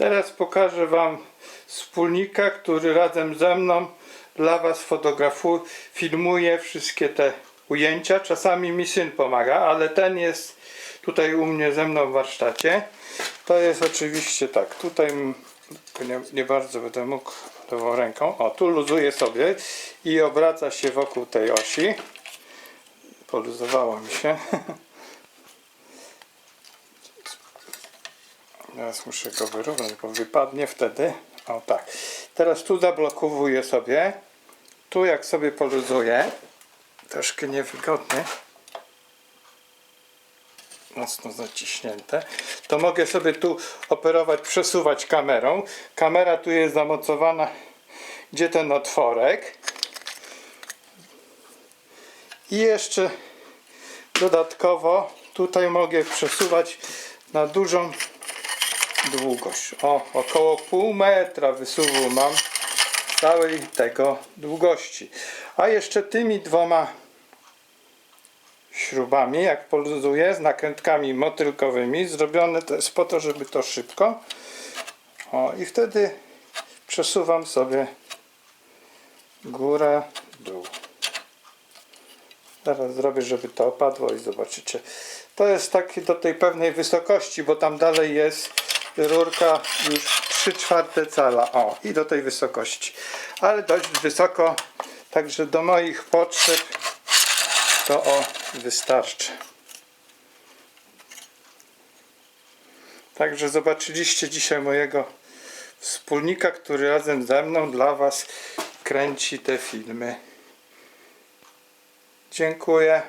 Teraz pokażę Wam wspólnika, który razem ze mną dla Was fotografuje, filmuje wszystkie te ujęcia. Czasami mi syn pomaga, ale ten jest tutaj u mnie ze mną w warsztacie. To jest oczywiście tak, tutaj nie, nie bardzo będę mógł lewą ręką. O, tu luzuję sobie i obraca się wokół tej osi. Poluzowało mi się. Teraz muszę go wyrównać, bo wypadnie wtedy. O tak. Teraz tu zablokowuję sobie. Tu jak sobie poluzuję, troszkę niewygodnie, mocno zaciśnięte, to mogę sobie tu operować, przesuwać kamerą. Kamera tu jest zamocowana, gdzie ten otworek. I jeszcze dodatkowo tutaj mogę przesuwać na dużą długość. O, około pół metra wysuwu mam całej tego długości. A jeszcze tymi dwoma śrubami, jak poluzuję, z nakrętkami motylkowymi, zrobione to jest po to, żeby to szybko. O, i wtedy przesuwam sobie górę, dół. Zaraz zrobię, żeby to opadło i zobaczycie. To jest taki do tej pewnej wysokości, bo tam dalej jest rurka już 3 czwarte cala. O, i do tej wysokości. Ale dość wysoko, także do moich potrzeb to o wystarczy. Także zobaczyliście dzisiaj mojego wspólnika, który razem ze mną dla Was kręci te filmy. Dziękuję.